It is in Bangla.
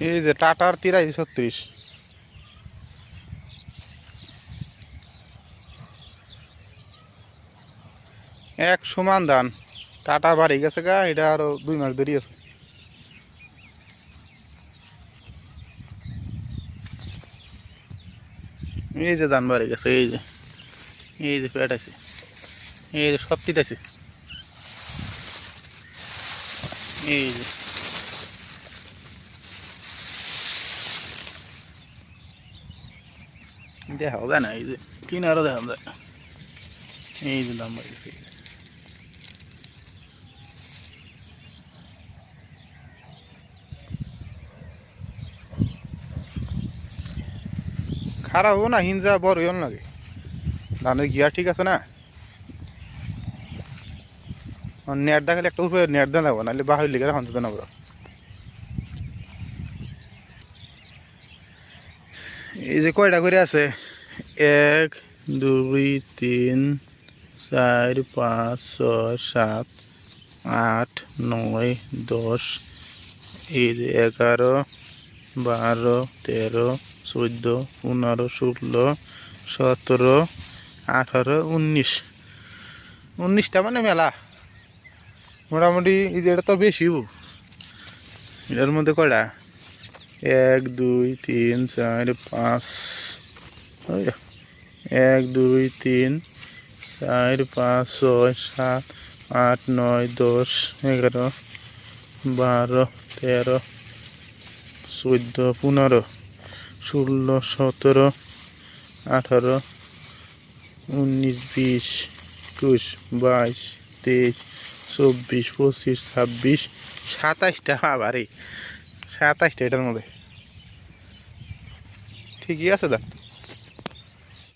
এই যে টাটার তিরাশি ছত্রিশ। এক সমান ধান। টাটা বাড়ি গেছে গা, এটা আরও দুই মাস দেরি আছে। এই যে ধান বাড়ি গেছে, এই যে। এই যে পেট আছে। এই যে সব আছে। এই যে। দেখা যায় না এই যে কিনারও দেখা। যায় এই যে দাম খারাপ হব না, হিংসা বড় হইল লাগে। ধানের গিয়ার ঠিক আছে না? নেট দেখালে একটা উপরে নেট দেওয়া যাব নাহলে বাহির লিখে হন্ত না এই যে কয়টা করে আছে? এক, দুই, তিন, চার, পাঁচ, ছয়, সাত, আট, নয়, দশ, এই যে এগারো, বারো, তেরো, চোদ্দ, পনেরো, ষোলো, সতেরো, আঠারো, উনিশ। উনিশটা মানে মেলা। মোটামুটি এই যে এটা তো বেশি এর মধ্যে কয়টা? এক, দুই, তিন, চার, পাঁচ এক, দুই, তিন, চার, পাঁচ, ছয়, সাত, আট, নয়, দশ, এগারো, বারো, তেরো, চোদ্দ, পনেরো, ষোলো, সতেরো, আঠারো, উনিশ, বিশ, একুশ, বাইশ, তেইশ, চব্বিশ, পঁচিশ, ছাব্বিশ, সাতাইশটা আবার এই সাতাইশটা এটার মধ্যে। ঠিকই আছে দা